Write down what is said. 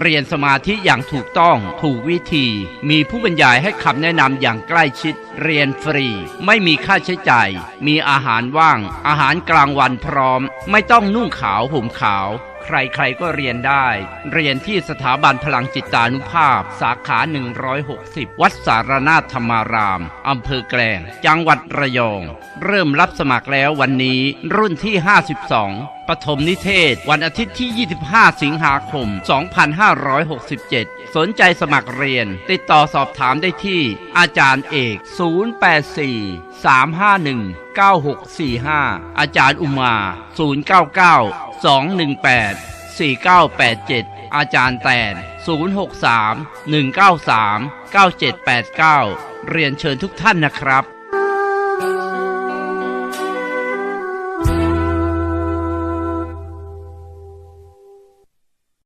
เรียนสมาธิอย่างถูกต้องถูกวิธี มีผู้บรรยายให้คำแนะนำอย่างใกล้ชิด เรียนฟรี ไม่มีค่าใช้จ่าย มีอาหารว่าง อาหารกลางวันพร้อม ไม่ต้องนุ่งขาวห่มขาวใครๆก็เรียนได้ เรียนที่สถาบันพลังจิตานุภาพ สาขา 160 วัดสารนาธรรมาราม อำเภอแกลง จังหวัดระยอง เริ่มรับสมัครแล้ววันนี้รุ่นที่ 52 ปฐมนิเทศ วันอาทิตย์ที่ 25 สิงหาคม 2567 สนใจสมัครเรียน ติดต่อสอบถามได้ที่ อาจารย์เอก 084 351 9645 อาจารย์อุมา 099 218 4987 อาจารย์แตน 063 193 9789 เรียนเชิญทุกท่านนะครับ